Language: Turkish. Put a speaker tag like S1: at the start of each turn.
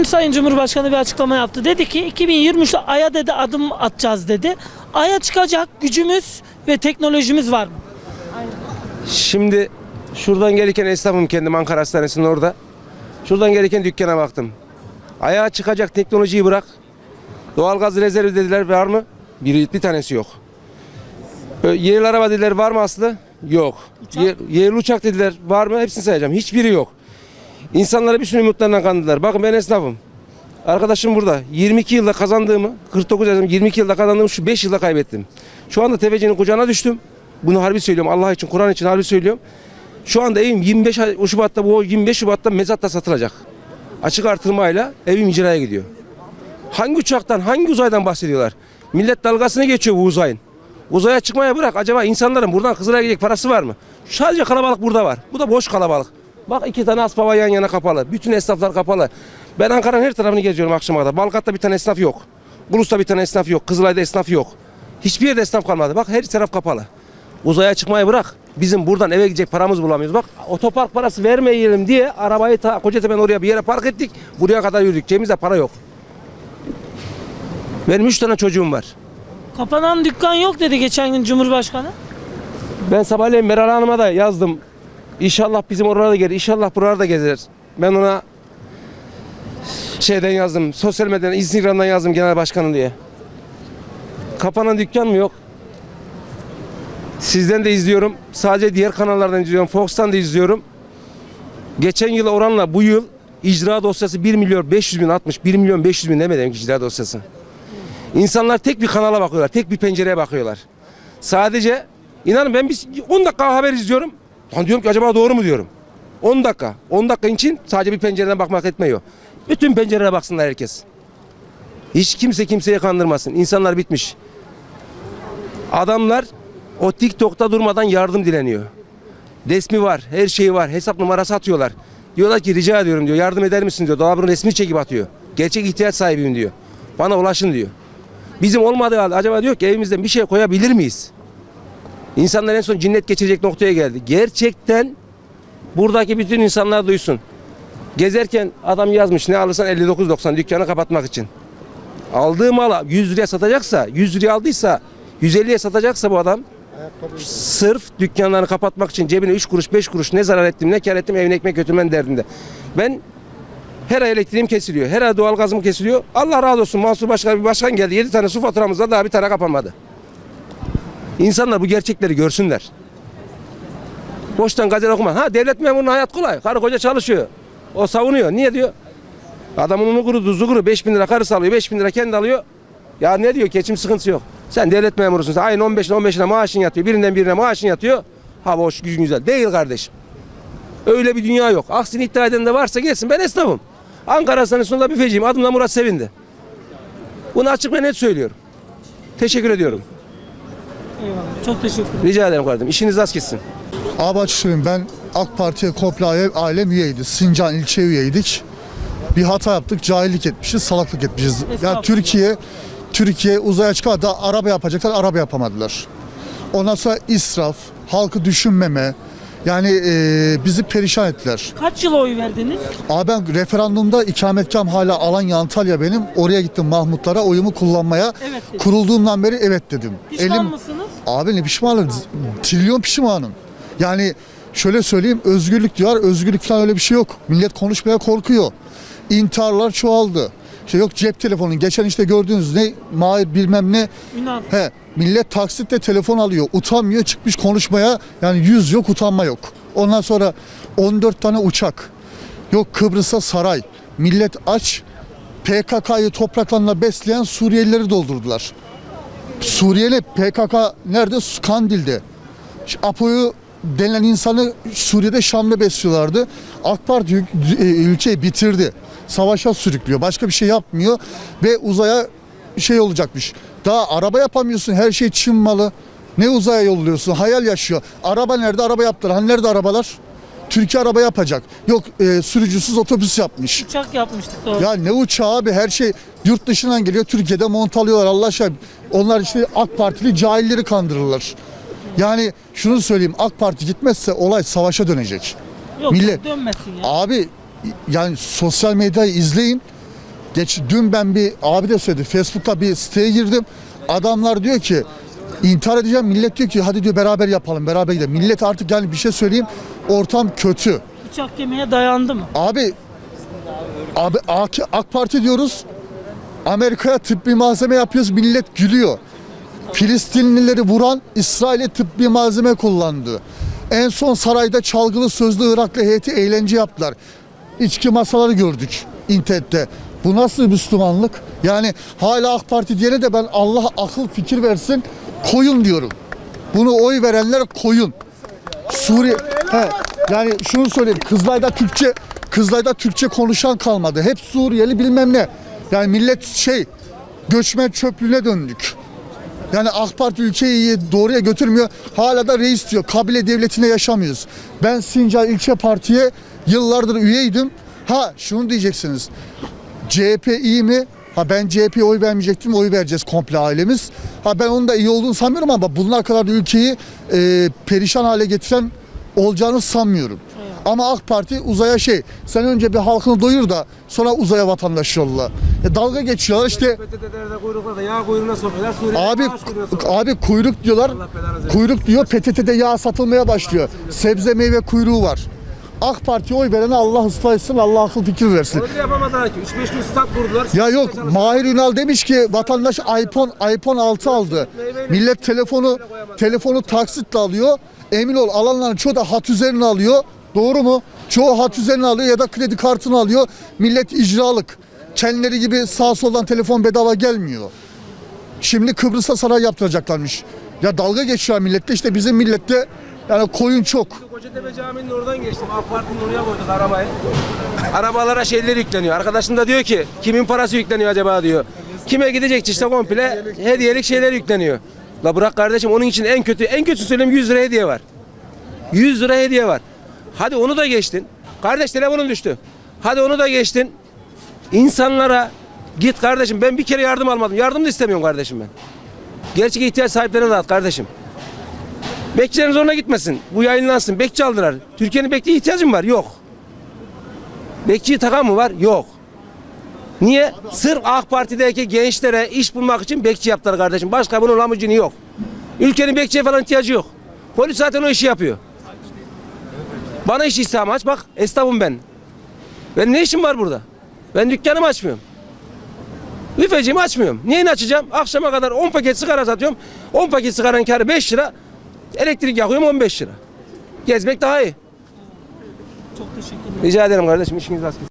S1: Dün Sayın Cumhurbaşkanı bir açıklama yaptı. Dedi ki 2023'te Ay'a dedi adım atacağız dedi. Ay'a çıkacak gücümüz ve teknolojimiz var mı?
S2: Şimdi şuradan gelirken esnafım kendim Ankara Hastanesi'nin orada. Şuradan gelirken dükkana baktım. Ayağa çıkacak teknolojiyi bırak. Doğalgaz rezervi dediler var mı? Bir, bir tanesi yok. Yerli araba dediler var mı Aslı? Yok. Yer- yerli uçak dediler var mı? Hepsini sayacağım. Hiçbiri yok. İnsanlara bir sürü umutlarından kandırdılar. Bakın ben esnafım. Arkadaşım burada. 22 yılda kazandığımı, 49 yaşım 22 yılda kazandığımı şu 5 yılda kaybettim. Şu anda tefecinin kucağına düştüm. Bunu harbi söylüyorum. Allah için, Kur'an için harbi söylüyorum. Şu anda evim 25 Ay- o Şubat'ta bu 25 Şubat'ta mezatta satılacak. Açık artırmayla evim icraya gidiyor. Hangi uçaktan, hangi uzaydan bahsediyorlar? Millet dalgasını geçiyor bu uzayın. Uzaya çıkmaya bırak. Acaba insanların buradan Kızılay'a gidecek parası var mı? Sadece kalabalık burada var. Bu da boş kalabalık. Bak iki tane aspava yan yana kapalı. Bütün esnaflar kapalı. Ben Ankara'nın her tarafını geziyorum akşama kadar. Balgat'ta bir tane esnaf yok. Bulus'ta bir tane esnaf yok. Kızılay'da esnaf yok. Hiçbir yerde esnaf kalmadı. Bak her taraf kapalı. Uzaya çıkmayı bırak. Bizim buradan eve gidecek paramız bulamıyoruz. Bak otopark parası vermeyelim diye arabayı ta Kocatepe'den oraya bir yere park ettik. Buraya kadar yürüdük. Cebimizde para yok. Benim üç tane çocuğum var.
S1: Kapanan dükkan yok dedi geçen gün Cumhurbaşkanı.
S2: Ben sabahleyin Meral Hanım'a da yazdım. İnşallah bizim oralarda gelir. İnşallah buralarda gezer. Ben ona şeyden yazdım. Sosyal medyadan, Instagram'dan yazdım genel başkanım diye. Kapanan dükkan mı yok? Sizden de izliyorum. Sadece diğer kanallardan izliyorum. Fox'tan da izliyorum. Geçen yıl oranla bu yıl icra dosyası 1 milyon 500 bin atmış. 1 milyon 500 bin ne demek icra dosyası? İnsanlar tek bir kanala bakıyorlar. Tek bir pencereye bakıyorlar. Sadece inanın ben bir 10 dakika haber izliyorum. Lan diyorum ki acaba doğru mu diyorum. 10 dakika. 10 dakika için sadece bir pencereden bakmak etmiyor. Bütün pencereye baksınlar herkes. Hiç kimse kimseye kandırmasın. İnsanlar bitmiş. Adamlar o TikTok'ta durmadan yardım dileniyor. Resmi var, her şeyi var. Hesap numarası atıyorlar. Diyorlar ki rica ediyorum diyor. Yardım eder misin diyor. Dolabın resmi çekip atıyor. Gerçek ihtiyaç sahibiyim diyor. Bana ulaşın diyor. Bizim olmadığı halde acaba diyor ki evimizden bir şey koyabilir miyiz? İnsanlar en son cinnet geçirecek noktaya geldi. Gerçekten buradaki bütün insanlar duysun. Gezerken adam yazmış ne alırsan 59.90 dükkanı kapatmak için. Aldığı mala 100 liraya satacaksa, 100 liraya aldıysa 150'ye satacaksa bu adam sırf dükkanlarını kapatmak için cebine 3 kuruş 5 kuruş ne zarar ettim ne kar ettim evine ekmek götürmen derdinde. Ben her ay elektriğim kesiliyor. Her ay doğalgazım kesiliyor. Allah razı olsun Mansur Başkan bir başkan geldi. 7 tane su faturamızda daha bir tane kapanmadı. İnsanlar bu gerçekleri görsünler. Boştan gazel okuma. Ha devlet memurunun hayat kolay. Karı koca çalışıyor. O savunuyor. Niye diyor? Adamın unu kuru tuzu kuru. 5 bin lira karısı alıyor. 5 bin lira kendi alıyor. Ya ne diyor? Geçim sıkıntısı yok. Sen devlet memurusun. Sen ayın 15'ine 15'ine maaşın yatıyor. Birinden birine maaşın yatıyor. Ha boş gücün güzel. Değil kardeşim. Öyle bir dünya yok. Aksini iddia eden de varsa gelsin. Ben esnafım. Ankara Hastanesi'nde büfeciyim. Adım da Murat Sevindi. Bunu açık ve net söylüyorum. Teşekkür ediyorum.
S1: Eyvallah. Çok teşekkür ederim.
S2: Rica ederim kardeşim. İşiniz az gitsin.
S3: Abi açık söyleyeyim ben AK Parti'ye komple aile- ailem üyeydi. Sincan ilçe üyeydik. Bir hata yaptık, cahillik etmişiz, salaklık etmişiz.
S1: Estağfurullah.
S3: Yani Türkiye Türkiye uzaya çıkar da araba yapacaklar, araba yapamadılar. Ondan sonra israf, halkı düşünmeme, yani eee, bizi perişan ettiler.
S1: Kaç yıl oy verdiniz?
S3: Abi ben referandumda ikametgahım hala Alanya, Antalya benim. Oraya gittim Mahmutlara oyumu kullanmaya.
S1: Evet.
S3: Kurulduğumdan beri evet dedim.
S1: Pişman mısınız?
S3: Abi ne pişmanım? Trilyon pişmanım. Yani şöyle söyleyeyim özgürlük diyor. Özgürlük falan öyle bir şey yok. Millet konuşmaya korkuyor. İntiharlar çoğaldı. İşte yok cep telefonu. Geçen işte gördüğünüz ne Mahir bilmem ne.
S1: Ünal.
S3: He, millet taksitle telefon alıyor. Utanmıyor çıkmış konuşmaya. Yani yüz yok utanma yok. Ondan sonra 14 tane uçak. Yok Kıbrıs'a saray. Millet aç. PKK'yı topraklarına besleyen Suriyelileri doldurdular. Suriyeli PKK nerede? Kandil'de. Apo'yu denilen insanı Suriye'de Şam'da besliyorlardı. AK Parti e, ülkeyi bitirdi. Savaşa sürüklüyor. Başka bir şey yapmıyor ve uzaya şey olacakmış. Daha araba yapamıyorsun. Her şey Çin malı. Ne uzaya yolluyorsun? Hayal yaşıyor. Araba nerede? Araba yaptılar. Hani nerede arabalar? Türkiye araba yapacak. Yok e, sürücüsüz otobüs yapmış.
S1: Uçak yapmıştık doğru.
S3: Ya ne uçağı abi her şey yurt dışından geliyor Türkiye'de mont alıyorlar Allah aşkına. Onlar işte AK Partili cahilleri kandırırlar. Yani şunu söyleyeyim AK Parti gitmezse olay savaşa dönecek.
S1: Yok
S3: millet-
S1: dönmesin ya.
S3: Abi yani sosyal medyayı izleyin. Geç dün ben bir abi de söyledi. Facebook'ta bir siteye girdim. Adamlar diyor ki intihar edeceğim. Millet diyor ki hadi diyor beraber yapalım, beraber gidelim. Millet artık yani bir şey söyleyeyim. Ortam kötü.
S1: Bıçak kemiğe dayandı mı?
S3: Abi abi AK, AK Parti diyoruz. Amerika'ya tıbbi malzeme yapıyoruz. Millet gülüyor. Filistinlileri vuran İsrail'e tıbbi malzeme kullandı. En son sarayda çalgılı sözlü Iraklı heyeti eğlence yaptılar. İçki masaları gördük internette. Bu nasıl Müslümanlık? Yani hala AK Parti diyene de ben Allah akıl fikir versin koyun diyorum. Bunu oy verenler koyun. Suriye he, yani şunu söyleyeyim Kızılay'da Türkçe Kızılay'da Türkçe konuşan kalmadı. Hep Suriyeli bilmem ne. Yani millet şey göçmen çöplüğüne döndük. Yani AK Parti ülkeyi doğruya götürmüyor. Hala da reis diyor. Kabile devletinde yaşamıyoruz. Ben Sincar İlçe Parti'ye yıllardır üyeydim. Ha şunu diyeceksiniz. CHP iyi mi? Ha ben CHP'ye oy vermeyecektim, oy vereceğiz komple ailemiz. Ha ben onun da iyi olduğunu sanmıyorum ama bunlar kadar da ülkeyi e, perişan hale getiren olacağını sanmıyorum. Ama AK Parti uzaya şey, sen önce bir halkını doyur da sonra uzaya vatandaş yolla. E, dalga geçiyorlar işte. Abi abi kuyruk diyorlar. Kuyruk diyor PTT'de yağ satılmaya başlıyor. Sebze meyve kuyruğu var. AK Parti'ye oy verene Allah ıslah etsin, Allah akıl fikir versin.
S2: Onu yapamadılar ki. 3-5 gün stat kurdular.
S3: Ya yok Mahir Ünal demiş ki vatandaş iPhone iPhone 6 aldı. Millet telefonu telefonu taksitle alıyor. Emin ol alanların çoğu da hat üzerine alıyor. Doğru mu? Çoğu hat üzerine alıyor ya da kredi kartını alıyor. Millet icralık. Kendileri gibi sağ soldan telefon bedava gelmiyor. Şimdi Kıbrıs'a saray yaptıracaklarmış. Ya dalga geçiyor millette işte bizim millette yani koyun çok.
S2: Kocatepe Camii'nin oradan geçtim. AK Parti'nin oraya koyduk arabayı. Arabalara şeyler yükleniyor. Arkadaşım da diyor ki kimin parası yükleniyor acaba diyor. Kime gidecek işte komple hediyelik şeyler yükleniyor. La bırak kardeşim onun için en kötü en kötü söyleyeyim 100 lira hediye var. 100 lira hediye var. Hadi onu da geçtin. Kardeş telefonum düştü. Hadi onu da geçtin. İnsanlara git kardeşim ben bir kere yardım almadım. Yardım da istemiyorum kardeşim ben. Gerçek ihtiyaç sahiplerine dağıt kardeşim. Bekçilerin zoruna gitmesin. Bu yayınlansın. Bekçi aldılar. Türkiye'nin bekçiye ihtiyacı mı var? Yok. Bekçiyi takan mı var? Yok. Niye? Sırf AK Parti'deki gençlere iş bulmak için bekçi yaptılar kardeşim. Başka bunun amacını yok. Ülkenin bekçiye falan ihtiyacı yok. Polis zaten o işi yapıyor. Bana iş istihdamı aç. Bak esnafım ben. Ben ne işim var burada? Ben dükkanımı açmıyorum. Büfecimi açmıyorum. Neyini açacağım? Akşama kadar 10 paket sigara satıyorum. 10 paket sigaranın karı 5 lira. Elektrik yakıyorum 15 lira. Gezmek daha iyi.
S1: Çok teşekkür ederim.
S2: Rica ederim kardeşim işiniz rast.